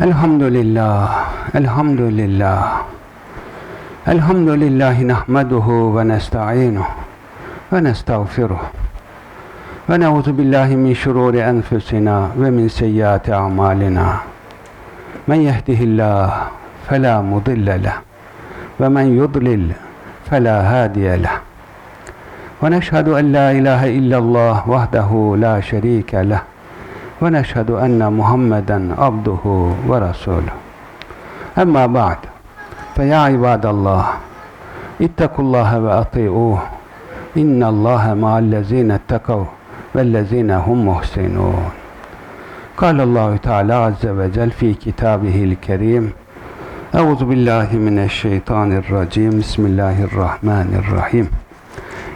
Elhamdülillah, elhamdülillah. Elhamdülillahi nahmeduhu ve nesta'inuhu ve nestağfiruh. Ve neuzu billahi min şururi enfusina ve min seyyiati a'malina. Men yehdihillah fela mudille leh ve men yudlil fela hadiye. Ve neşhedü en la ilahe illallah vahdehu la şerike leh ve neşhedü enne Muhammeden abduhu ve rasuluhu. Emma ba'd. Feya ibadallah. İttekullaha ve ati'uh. İnnallâhe ma'allezîne ettekav vellezîne hum muhsinûn. قال الله تعالى عز وجل في كتابه الكريم أعوذ بالله من الشيطان الرجيم بسم الله الرحمن الرحيم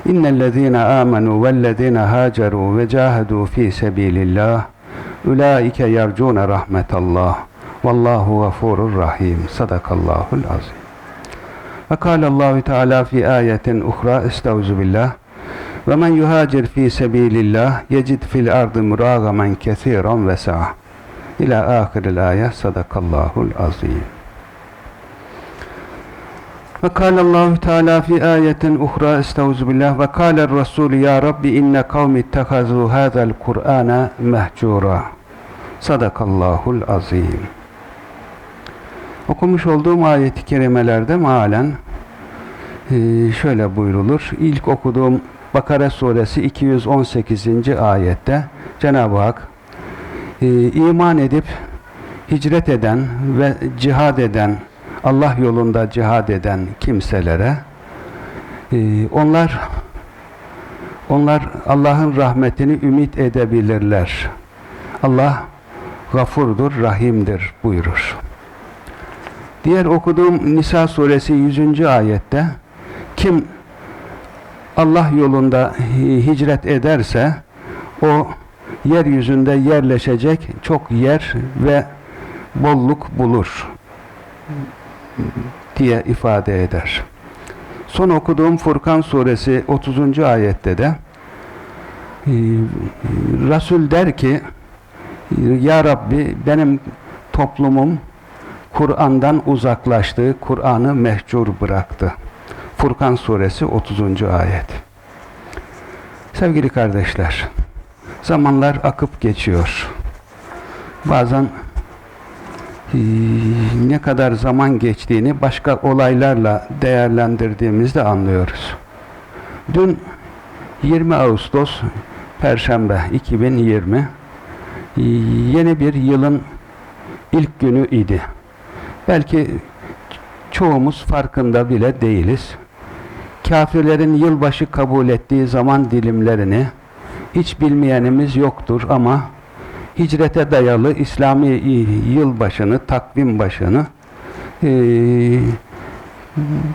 إن الذين آمنوا والذين هاجروا وجاهدوا في سبيل الله Ülaike yercune rahmetallah. Vallahu gafurur rahim. Sadakallahul azim. Ve kâlallahu teâlâ fî âyetin uhra estağzu billah. Ve men yuhacir fî sebîlillah yecid fil ardı muragamen kesiran ve sa'a. İlâ âhiril âye sadakallahul azim. Ve kâlallahu teâlâ fi âyetin uhra estağuzu billah ve kâler Resulü ya Rabbi inne kavmi ittehazû hâzel Kur'âne mehcûrâ. Sadakallahul azim. Okumuş olduğum ayet-i kerimelerde mealen e, şöyle buyrulur. İlk okuduğum Bakara suresi 218. ayette Cenab-ı Hak e, iman edip hicret eden ve cihad eden Allah yolunda cihad eden kimselere e, onlar onlar Allah'ın rahmetini ümit edebilirler. Allah gafurdur, rahimdir buyurur. Diğer okuduğum Nisa suresi 100. ayette kim Allah yolunda hicret ederse o yeryüzünde yerleşecek çok yer ve bolluk bulur diye ifade eder. Son okuduğum Furkan suresi 30. ayette de e, Resul der ki Ya Rabbi benim toplumum Kur'an'dan uzaklaştı, Kur'an'ı mehcur bıraktı. Furkan suresi 30. ayet. Sevgili kardeşler, zamanlar akıp geçiyor. Bazen ne kadar zaman geçtiğini başka olaylarla değerlendirdiğimizde anlıyoruz. Dün 20 Ağustos Perşembe 2020 e, yeni bir yılın ilk günü idi. Belki çoğumuz farkında bile değiliz. Kafirlerin yılbaşı kabul ettiği zaman dilimlerini hiç bilmeyenimiz yoktur ama hicrete dayalı İslami yılbaşını, takvim başını e,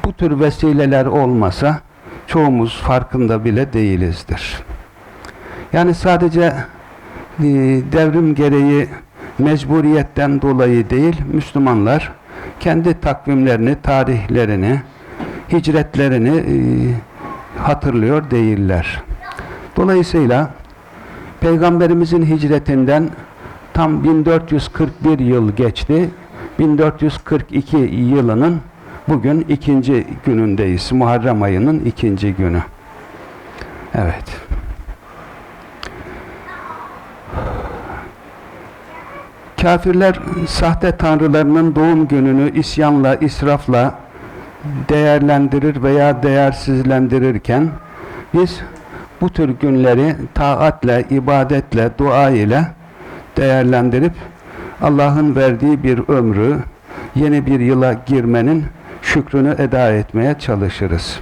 bu tür vesileler olmasa çoğumuz farkında bile değilizdir. Yani sadece e, devrim gereği mecburiyetten dolayı değil, Müslümanlar kendi takvimlerini, tarihlerini, hicretlerini e, hatırlıyor değiller. Dolayısıyla Peygamberimizin hicretinden tam 1441 yıl geçti. 1442 yılının bugün ikinci günündeyiz. Muharrem ayının ikinci günü. Evet. Kafirler sahte tanrılarının doğum gününü isyanla, israfla değerlendirir veya değersizlendirirken biz bu tür günleri taatle, ibadetle, dua ile değerlendirip Allah'ın verdiği bir ömrü yeni bir yıla girmenin şükrünü eda etmeye çalışırız.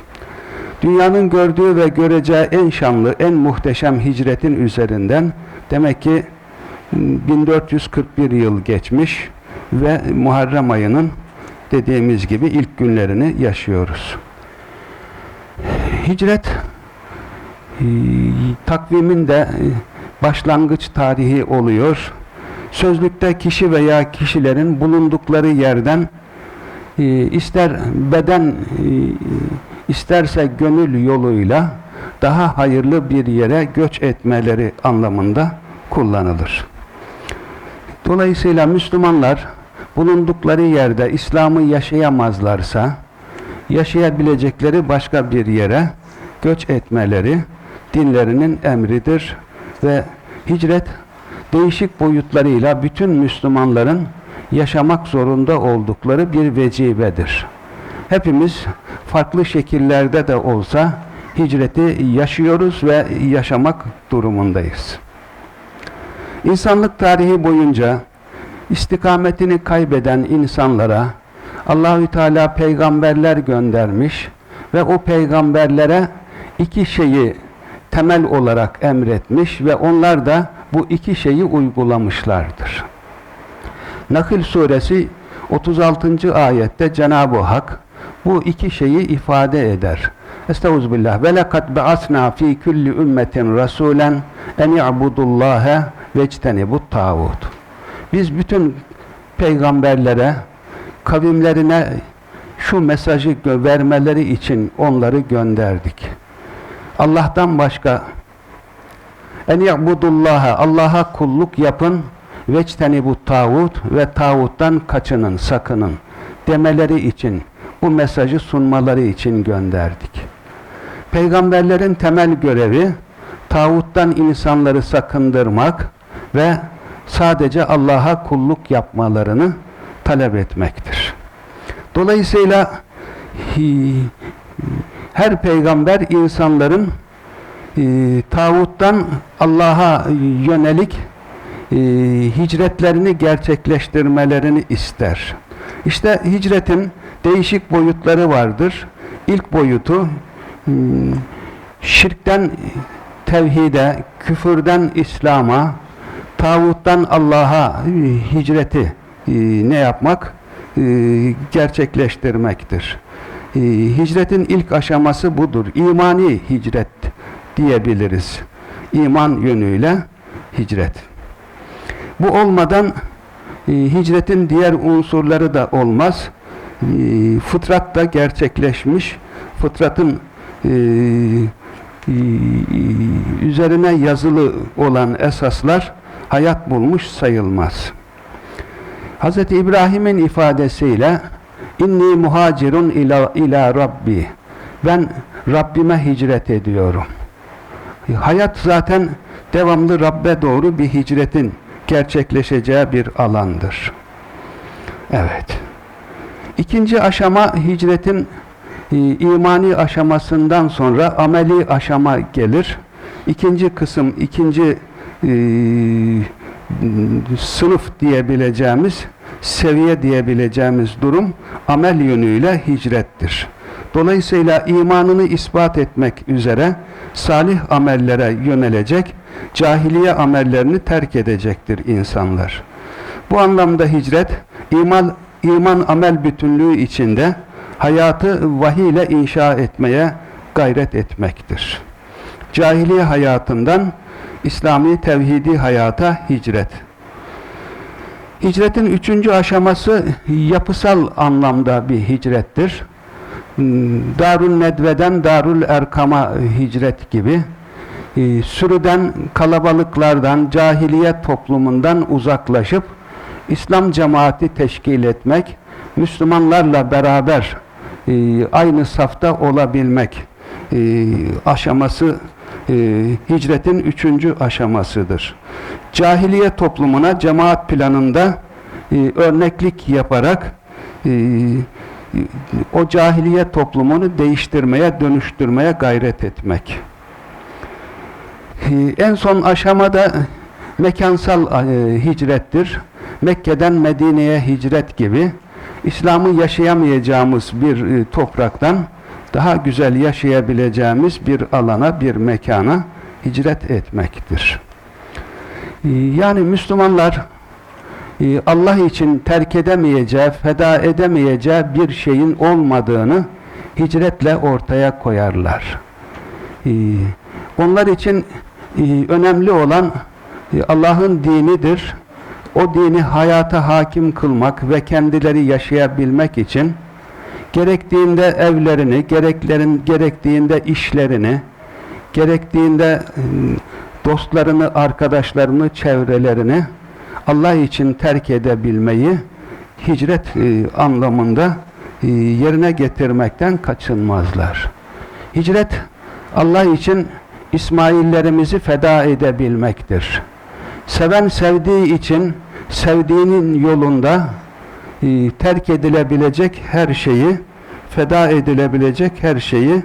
Dünyanın gördüğü ve göreceği en şanlı, en muhteşem hicretin üzerinden demek ki 1441 yıl geçmiş ve Muharrem ayının dediğimiz gibi ilk günlerini yaşıyoruz. Hicret takvimin de e, başlangıç tarihi oluyor. Sözlükte kişi veya kişilerin bulundukları yerden e, ister beden isterse gönül yoluyla daha hayırlı bir yere göç etmeleri anlamında kullanılır. Dolayısıyla Müslümanlar bulundukları yerde İslam'ı yaşayamazlarsa yaşayabilecekleri başka bir yere göç etmeleri dinlerinin emridir ve hicret değişik boyutlarıyla bütün Müslümanların yaşamak zorunda oldukları bir vecibedir. Hepimiz farklı şekillerde de olsa hicreti yaşıyoruz ve yaşamak durumundayız. İnsanlık tarihi boyunca istikametini kaybeden insanlara Allahü Teala peygamberler göndermiş ve o peygamberlere iki şeyi temel olarak emretmiş ve onlar da bu iki şeyi uygulamışlardır. Nahl suresi 36. ayette Cenab-ı Hak bu iki şeyi ifade eder. Estağfirullah. Ve lekad ba'asna fi kulli ümmetin rasulen en ya'budullaha ve ictenibut tağut. Biz bütün peygamberlere kavimlerine şu mesajı vermeleri için onları gönderdik. Allah'tan başka en ya'budullaha Allah'a kulluk yapın veçteni bu tağut ve tağuttan kaçının, sakının demeleri için bu mesajı sunmaları için gönderdik. Peygamberlerin temel görevi tağuttan insanları sakındırmak ve sadece Allah'a kulluk yapmalarını talep etmektir. Dolayısıyla her peygamber insanların e, tağuttan Allah'a yönelik e, hicretlerini gerçekleştirmelerini ister. İşte hicretin değişik boyutları vardır. İlk boyutu hmm, şirkten tevhide, küfürden İslam'a, tağuttan Allah'a hicreti e, ne yapmak? E, gerçekleştirmektir. E, hicretin ilk aşaması budur. İmani hicret diyebiliriz. İman yönüyle hicret. Bu olmadan hicretin diğer unsurları da olmaz. Fıtrat da gerçekleşmiş. Fıtratın üzerine yazılı olan esaslar hayat bulmuş sayılmaz. Hz. İbrahim'in ifadesiyle inni muhacirun ila, ila Rabbi ben Rabbime hicret ediyorum. Hayat zaten devamlı Rabbe doğru bir hicretin gerçekleşeceği bir alandır. Evet. İkinci aşama hicretin e, imani aşamasından sonra ameli aşama gelir. İkinci kısım, ikinci e, sınıf diyebileceğimiz, seviye diyebileceğimiz durum amel yönüyle hicrettir. Dolayısıyla imanını ispat etmek üzere salih amellere yönelecek, cahiliye amellerini terk edecektir insanlar. Bu anlamda hicret, iman, iman amel bütünlüğü içinde hayatı vahiy ile inşa etmeye gayret etmektir. Cahiliye hayatından İslami tevhidi hayata hicret. Hicretin üçüncü aşaması yapısal anlamda bir hicrettir. Darül Nedve'den Darül Erkam'a hicret gibi e, sürüden, kalabalıklardan, cahiliye toplumundan uzaklaşıp İslam cemaati teşkil etmek, Müslümanlarla beraber e, aynı safta olabilmek e, aşaması e, hicretin üçüncü aşamasıdır. Cahiliye toplumuna cemaat planında e, örneklik yaparak e, o cahiliye toplumunu değiştirmeye, dönüştürmeye gayret etmek. E, en son aşamada mekansal e, hicrettir. Mekke'den Medine'ye hicret gibi İslam'ı yaşayamayacağımız bir e, topraktan daha güzel yaşayabileceğimiz bir alana, bir mekana hicret etmektir. E, yani Müslümanlar e, Allah için terk edemeyeceği, feda edemeyeceği bir şeyin olmadığını hicretle ortaya koyarlar. Onlar için önemli olan Allah'ın dinidir o dini hayata hakim kılmak ve kendileri yaşayabilmek için gerektiğinde evlerini, gereklerin gerektiğinde işlerini, gerektiğinde ıı, dostlarını, arkadaşlarını, çevrelerini Allah için terk edebilmeyi, hicret e, anlamında e, yerine getirmekten kaçınmazlar. Hicret Allah için İsmaillerimizi feda edebilmektir. Seven sevdiği için sevdiğinin yolunda e, terk edilebilecek her şeyi, feda edilebilecek her şeyi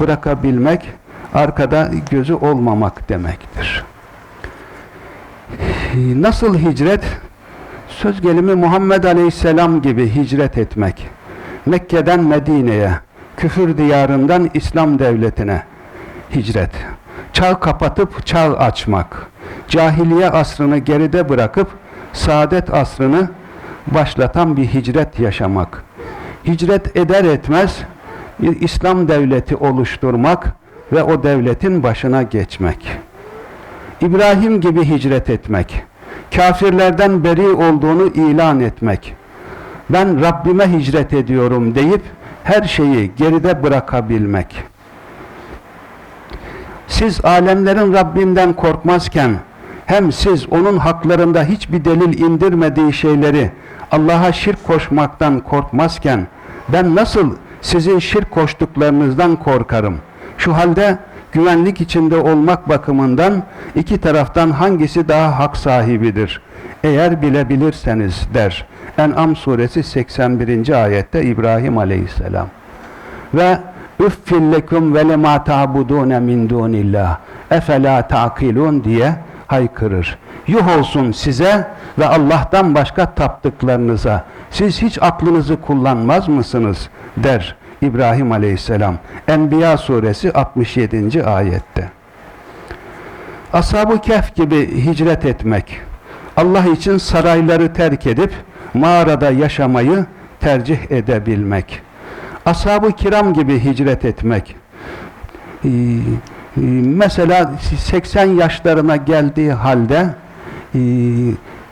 bırakabilmek, arkada gözü olmamak demektir. E, Nasıl hicret? Söz gelimi Muhammed Aleyhisselam gibi hicret etmek. Mekke'den Medine'ye, küfür diyarından İslam devletine hicret. Çağ kapatıp çağ açmak. Cahiliye asrını geride bırakıp saadet asrını başlatan bir hicret yaşamak. Hicret eder etmez bir İslam devleti oluşturmak ve o devletin başına geçmek. İbrahim gibi hicret etmek. Kafirlerden beri olduğunu ilan etmek. Ben Rabbime hicret ediyorum deyip her şeyi geride bırakabilmek. Siz alemlerin Rabbinden korkmazken hem siz onun haklarında hiçbir delil indirmediği şeyleri Allah'a şirk koşmaktan korkmazken ben nasıl sizin şirk koştuklarınızdan korkarım? Şu halde güvenlik içinde olmak bakımından iki taraftan hangisi daha hak sahibidir? Eğer bilebilirseniz der. En'am suresi 81. ayette İbrahim aleyhisselam. Ve üffil lekum ve lema ta'budune min dunillah efela ta'kilun diye haykırır. Yuh olsun size ve Allah'tan başka taptıklarınıza. Siz hiç aklınızı kullanmaz mısınız? der İbrahim aleyhisselam. Enbiya suresi 67. ayette. Ashab-ı Kehf gibi hicret etmek, Allah için sarayları terk edip mağarada yaşamayı tercih edebilmek. Ashab-ı kiram gibi hicret etmek. Ee, e, mesela 80 yaşlarına geldiği halde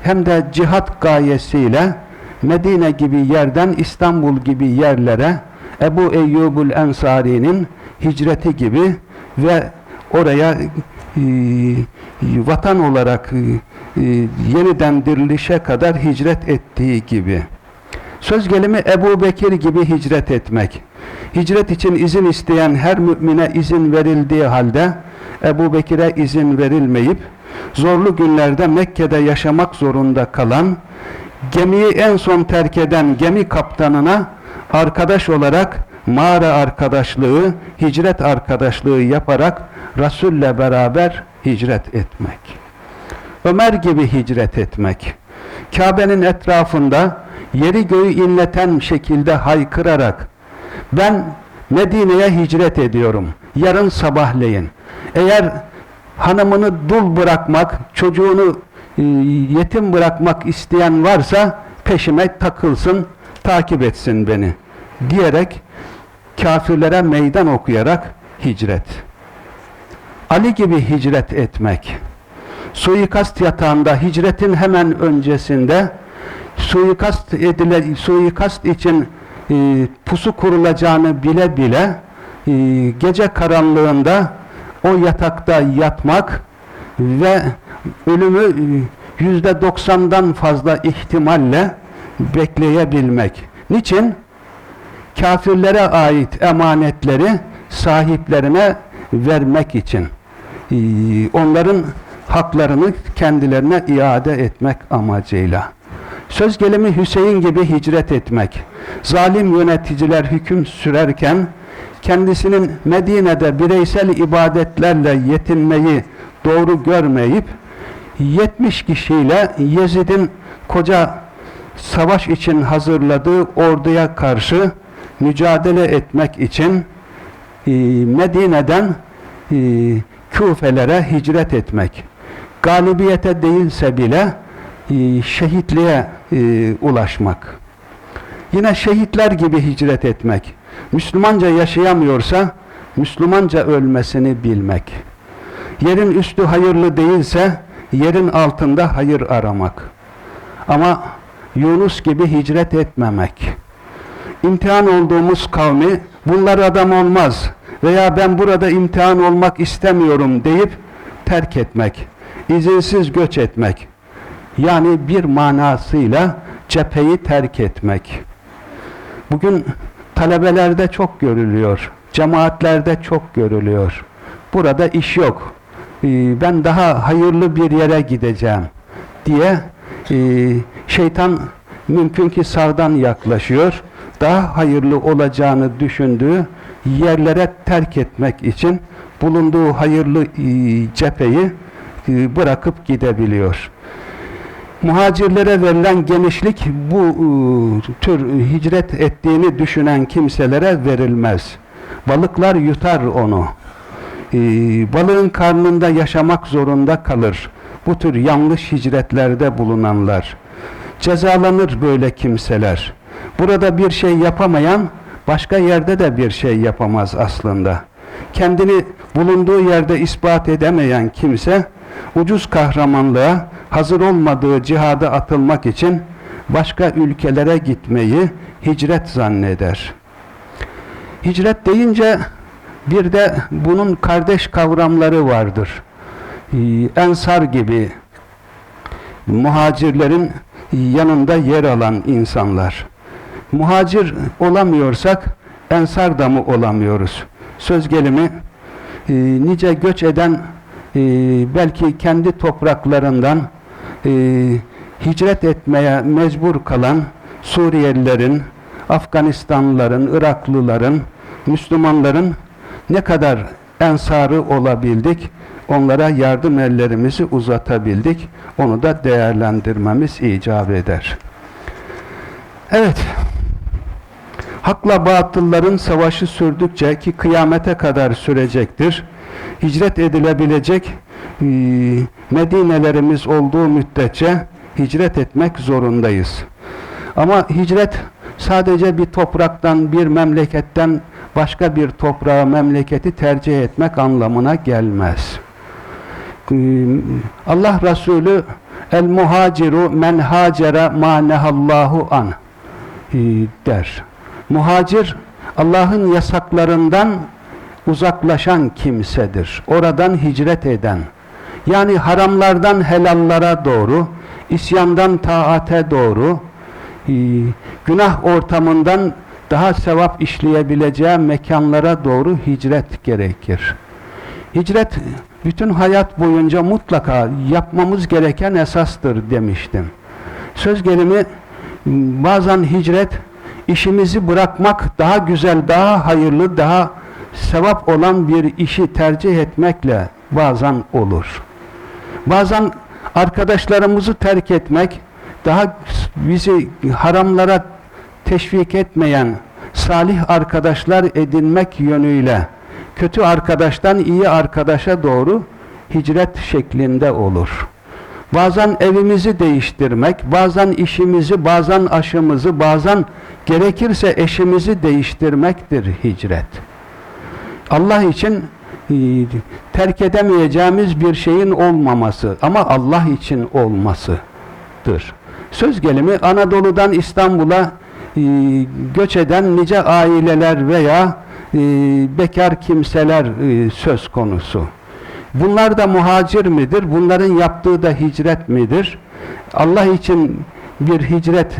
hem de cihat gayesiyle Medine gibi yerden İstanbul gibi yerlere Ebu Eyyubul Ensari'nin hicreti gibi ve oraya e, vatan olarak e, yeniden dirilişe kadar hicret ettiği gibi. Söz gelimi Ebu Bekir gibi hicret etmek. Hicret için izin isteyen her mümine izin verildiği halde Ebu Bekir'e izin verilmeyip zorlu günlerde Mekke'de yaşamak zorunda kalan gemiyi en son terk eden gemi kaptanına arkadaş olarak mağara arkadaşlığı, hicret arkadaşlığı yaparak Resul'le beraber hicret etmek. Ömer gibi hicret etmek. Kabe'nin etrafında yeri göğü inleten şekilde haykırarak ben Medine'ye hicret ediyorum. Yarın sabahleyin. Eğer hanımını dul bırakmak, çocuğunu e, yetim bırakmak isteyen varsa peşime takılsın, takip etsin beni diyerek kafirlere meydan okuyarak hicret. Ali gibi hicret etmek. Suikast yatağında hicretin hemen öncesinde suikast edile suikast için e, pusu kurulacağını bile bile e, gece karanlığında o yatakta yatmak ve ölümü e, yüzde doksandan fazla ihtimalle bekleyebilmek. Niçin? Kafirlere ait emanetleri sahiplerine vermek için. E, onların haklarını kendilerine iade etmek amacıyla. Söz gelimi Hüseyin gibi hicret etmek. Zalim yöneticiler hüküm sürerken kendisinin Medine'de bireysel ibadetlerle yetinmeyi doğru görmeyip 70 kişiyle Yezid'in koca savaş için hazırladığı orduya karşı mücadele etmek için e, Medine'den e, Küfelere hicret etmek. Galibiyete değilse bile e, şehitliğe ulaşmak. Yine şehitler gibi hicret etmek. Müslümanca yaşayamıyorsa Müslümanca ölmesini bilmek. Yerin üstü hayırlı değilse yerin altında hayır aramak. Ama Yunus gibi hicret etmemek. İmtihan olduğumuz kavmi bunlar adam olmaz veya ben burada imtihan olmak istemiyorum deyip terk etmek. izinsiz göç etmek. Yani bir manasıyla cepheyi terk etmek. Bugün talebelerde çok görülüyor, cemaatlerde çok görülüyor. Burada iş yok. Ee, Ben daha hayırlı bir yere gideceğim diye e, şeytan mümkün ki sağdan yaklaşıyor. Daha hayırlı olacağını düşündüğü yerlere terk etmek için bulunduğu hayırlı e, cepheyi bırakıp gidebiliyor. Muhacirlere verilen genişlik bu e, tür hicret ettiğini düşünen kimselere verilmez. Balıklar yutar onu. E, balığın karnında yaşamak zorunda kalır. Bu tür yanlış hicretlerde bulunanlar. Cezalanır böyle kimseler. Burada bir şey yapamayan başka yerde de bir şey yapamaz aslında. Kendini bulunduğu yerde ispat edemeyen kimse ucuz kahramanlığa hazır olmadığı cihada atılmak için başka ülkelere gitmeyi hicret zanneder. Hicret deyince bir de bunun kardeş kavramları vardır. Ee, Ensar gibi muhacirlerin yanında yer alan insanlar. Muhacir olamıyorsak ensar da mı olamıyoruz? Söz gelimi e, nice göç eden e, belki kendi topraklarından e, hicret etmeye mecbur kalan Suriyelilerin, Afganistanlıların, Iraklıların, Müslümanların ne kadar ensarı olabildik, onlara yardım ellerimizi uzatabildik, onu da değerlendirmemiz icap eder. Evet, hakla batılların savaşı sürdükçe ki kıyamete kadar sürecektir, hicret edilebilecek e, Medinelerimiz olduğu müddetçe hicret etmek zorundayız. Ama hicret sadece bir topraktan, bir memleketten başka bir toprağa, memleketi tercih etmek anlamına gelmez. Ee, Allah Resulü el muhaciru men hacera ma nehallahu an e, der. Muhacir Allah'ın yasaklarından uzaklaşan kimsedir. Oradan hicret eden. Yani haramlardan helallara doğru, isyandan taate doğru, e, günah ortamından daha sevap işleyebileceği mekanlara doğru hicret gerekir. Hicret bütün hayat boyunca mutlaka yapmamız gereken esastır demiştim. Söz gelimi bazen hicret işimizi bırakmak daha güzel, daha hayırlı, daha sevap olan bir işi tercih etmekle bazen olur. Bazen arkadaşlarımızı terk etmek daha bizi haramlara teşvik etmeyen salih arkadaşlar edinmek yönüyle kötü arkadaştan iyi arkadaşa doğru hicret şeklinde olur. Bazen evimizi değiştirmek, bazen işimizi, bazen aşımızı, bazen gerekirse eşimizi değiştirmektir hicret. Allah için e, terk edemeyeceğimiz bir şeyin olmaması ama Allah için olmasıdır. Söz gelimi Anadolu'dan İstanbul'a e, göç eden nice aileler veya e, bekar kimseler söz konusu. Bunlar da muhacir midir? Bunların yaptığı da hicret midir? Allah için bir hicret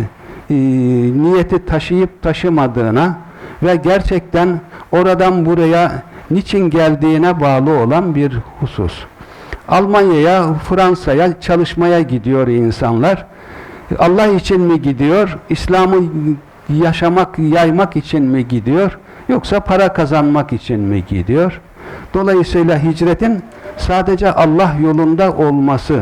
niyeti taşıyıp taşımadığına ve gerçekten oradan buraya niçin geldiğine bağlı olan bir husus. Almanya'ya, Fransa'ya çalışmaya gidiyor insanlar. Allah için mi gidiyor? İslam'ı yaşamak, yaymak için mi gidiyor? Yoksa para kazanmak için mi gidiyor? Dolayısıyla hicretin sadece Allah yolunda olması,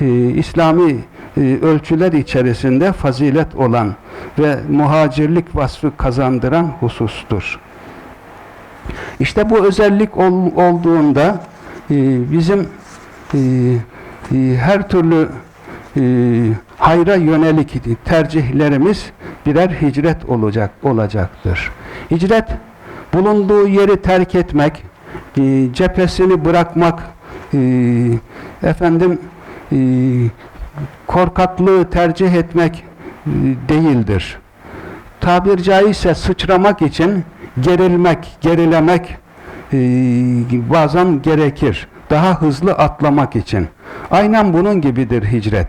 e, İslami e, ölçüler içerisinde fazilet olan ve muhacirlik vasfı kazandıran husustur. İşte bu özellik ol, olduğunda e, bizim e, e, her türlü e, hayra yönelik tercihlerimiz birer hicret olacak olacaktır. Hicret bulunduğu yeri terk etmek, e, cephesini bırakmak, e, efendim e, korkaklığı tercih etmek değildir. Tabir caizse sıçramak için gerilmek, gerilemek e, bazen gerekir. daha hızlı atlamak için. Aynen bunun gibidir hicret.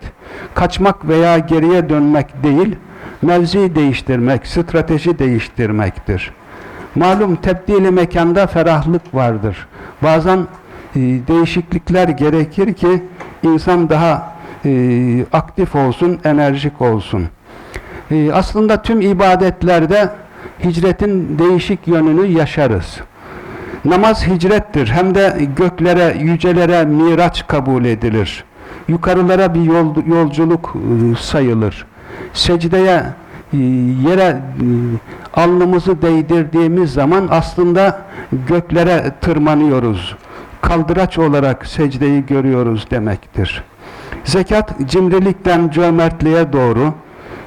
Kaçmak veya geriye dönmek değil, mevzi değiştirmek, strateji değiştirmektir. Malum tebdili mekanda ferahlık vardır. Bazen e, değişiklikler gerekir ki insan daha e, aktif olsun, enerjik olsun. E, aslında tüm ibadetlerde hicretin değişik yönünü yaşarız. Namaz hicrettir. Hem de göklere, yücelere miraç kabul edilir. Yukarılara bir yol, yolculuk e, sayılır. Secdeye, e, yere e, alnımızı değdirdiğimiz zaman aslında göklere tırmanıyoruz. Kaldıraç olarak secdeyi görüyoruz demektir. Zekat cimrilikten cömertliğe doğru,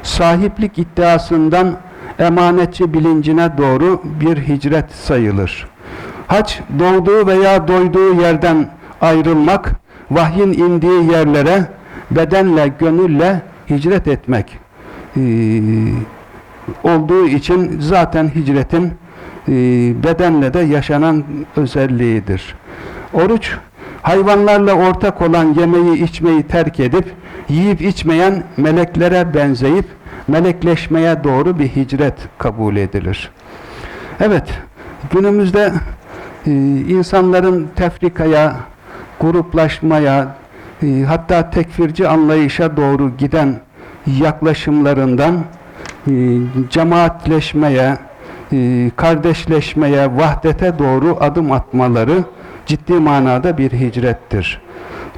sahiplik iddiasından emanetçi bilincine doğru bir hicret sayılır. Hac doğduğu veya doyduğu yerden ayrılmak, vahyin indiği yerlere bedenle, gönülle hicret etmek olduğu için zaten hicretin bedenle de yaşanan özelliğidir. Oruç, hayvanlarla ortak olan yemeği içmeyi terk edip, yiyip içmeyen meleklere benzeyip, melekleşmeye doğru bir hicret kabul edilir. Evet, günümüzde e, insanların tefrikaya, gruplaşmaya, e, hatta tekfirci anlayışa doğru giden yaklaşımlarından e, cemaatleşmeye, kardeşleşmeye, vahdete doğru adım atmaları ciddi manada bir hicrettir.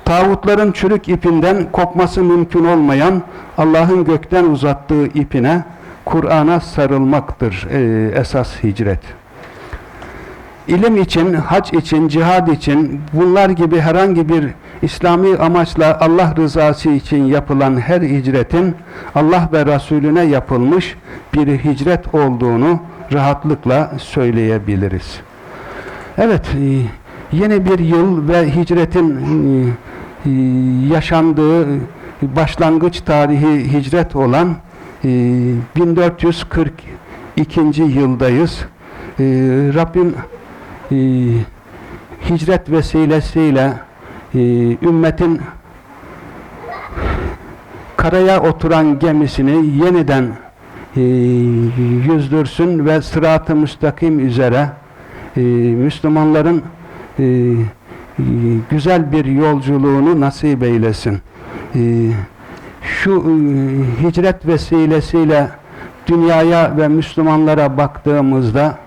Tağutların çürük ipinden kopması mümkün olmayan Allah'ın gökten uzattığı ipine, Kur'an'a sarılmaktır e, esas hicret. İlim için, hac için, cihad için bunlar gibi herhangi bir İslami amaçla Allah rızası için yapılan her hicretin Allah ve Resulüne yapılmış bir hicret olduğunu rahatlıkla söyleyebiliriz. Evet, e, yeni bir yıl ve hicretin e, yaşandığı başlangıç tarihi hicret olan 1442. yıldayız. Rabbim hicret vesilesiyle ümmetin karaya oturan gemisini yeniden e, yüzdürsün ve sırat-ı müstakim üzere e, Müslümanların e, güzel bir yolculuğunu nasip eylesin. E, şu e, hicret vesilesiyle dünyaya ve Müslümanlara baktığımızda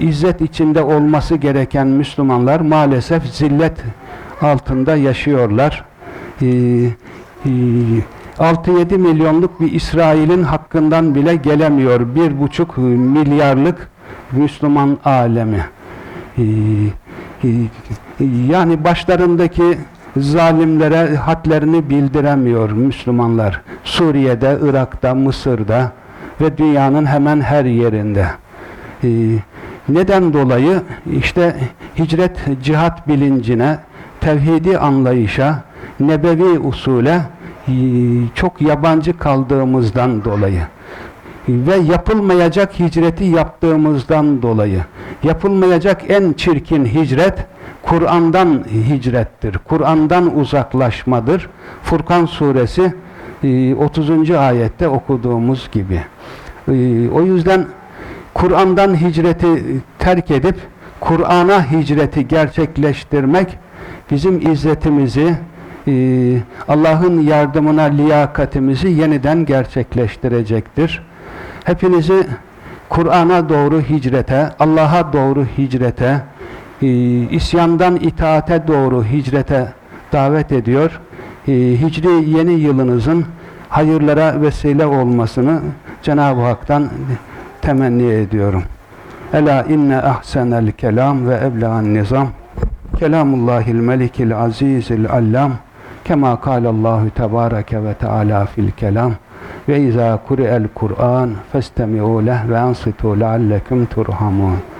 izzet içinde olması gereken Müslümanlar maalesef zillet altında yaşıyorlar. Ee, e, 6-7 milyonluk bir İsrail'in hakkından bile gelemiyor. 1,5 milyarlık Müslüman alemi. Ee, yani başlarındaki zalimlere hadlerini bildiremiyor Müslümanlar. Suriye'de, Irak'ta, Mısır'da ve dünyanın hemen her yerinde. Ee, neden dolayı? İşte hicret, cihat bilincine, tevhidi anlayışa, nebevi usule e, çok yabancı kaldığımızdan dolayı ve yapılmayacak hicreti yaptığımızdan dolayı yapılmayacak en çirkin hicret Kur'an'dan hicrettir. Kur'an'dan uzaklaşmadır. Furkan suresi 30. E, ayette okuduğumuz gibi. E, o yüzden Kur'an'dan hicreti terk edip Kur'an'a hicreti gerçekleştirmek bizim izzetimizi, e, Allah'ın yardımına liyakatimizi yeniden gerçekleştirecektir. Hepinizi Kur'an'a doğru hicrete, Allah'a doğru hicrete, isyandan itaate doğru hicrete davet ediyor. E, hicri yeni yılınızın hayırlara vesile olmasını Cenab-ı Hak'tan temenni ediyorum. Ela inne ahsenel kelam ve ebla'n nizam kelamullahil melikil azizil allam kema kâlallahu tebâreke ve teâlâ fil kelam ve izâ kuri'el Kur'an festemi'û leh ve ansitû leallekum turhamun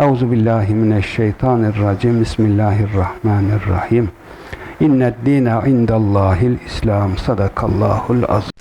Euzu billahi mineşşeytanirracim. Bismillahirrahmanirrahim. İnned dîne indallâhil İslam sadakallâhul azim